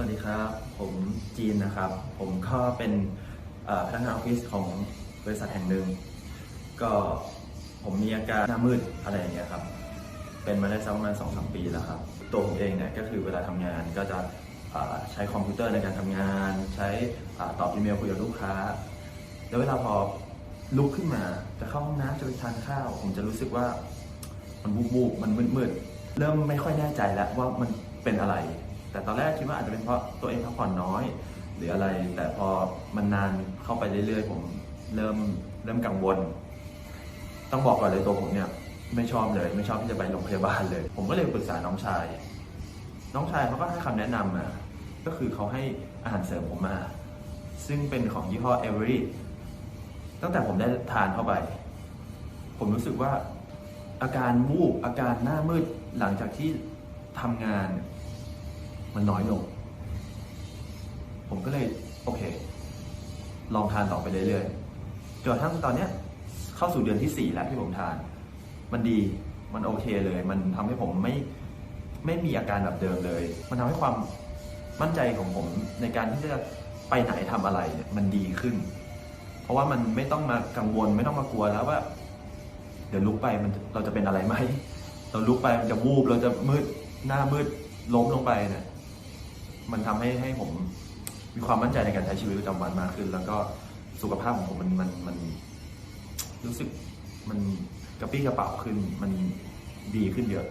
วัสดีครับ ผมจีนนะครับ ผมก็เป็นพนักงานออฟฟิศของบริษัทแห่งหนึ่ง ก็ผมมีอาการหน้ามืดอะไรอย่างเงี้ยครับ เป็นมาได้สักประมาณสองสามปีแล้วครับ ตัวผมเองเนี่ยก็คือเวลาทำงานก็จะใช้คอมพิวเตอร์ในการทำงาน ใช้ตอบอีเมลคุยกับลูกค้า แล้วเวลาพอลุกขึ้นมาจะเข้าห้องน้ำจะไปทานข้าว ผมจะรู้สึกว่ามันบูบๆมันมืดๆเริ่มไม่ค่อยแน่ใจแล้วว่ามันเป็นอะไร แต่ตอนแรกคิดว่าอาจจะเป็นเพราะตัวเองพักผ่อนน้อย หรืออะไร แต่พอมันนานเข้าไปเรื่อยๆ ผมเริ่มเริ่มกังวล ต้องบอกก่อนเลยตัวผมเนี่ยไม่ชอบเลย ไม่ชอบที่จะไปโรงพยาบาลเลย ผมก็เลยปรึกษาน้องชาย น้องชายเขาก็ให้คำแนะนำมา ก็คือเขาให้อาหารเสริมผมมา ซึ่งเป็นของยี่ห้อเอเวอรี่ตั้งแต่ผมได้ทานเข้าไป ผมรู้สึกว่าอาการวูบอาการหน้ามืดหลังจากที่ทำงาน มันน้อยลง ผมก็เลยโอเค ลองทานต่อไปเรื่อยๆจนทั่งตอนเนี้ย เข้าสู่เดือนที่สี่แล้วที่ผมทาน มันดีมันโอเคเลย มันทำให้ผมไม่ไม่มีอาการแบบเดิมเลย มันทำให้ความมั่นใจของผมในการที่จะไปไหนทำอะไรเนี่ยมันดีขึ้น เพราะว่ามันไม่ต้องมากังวลไม่ต้องมากลัวแล้วว่า เดี๋ยวลุกไปมันเราจะเป็นอะไรไหมเราลุกไปมันจะวูบเราจะมืดหน้ามืดล้มลงไปเนี่ย มันทำให้ให้ผมมีความมั่นใจในการใช้ชีวิตประจำวันมากขึ้น แล้วก็สุขภาพของผมมันมันมัน รู้สึกมันกระปี้กระเป๋าขึ้นมันดีขึ้นเยอะ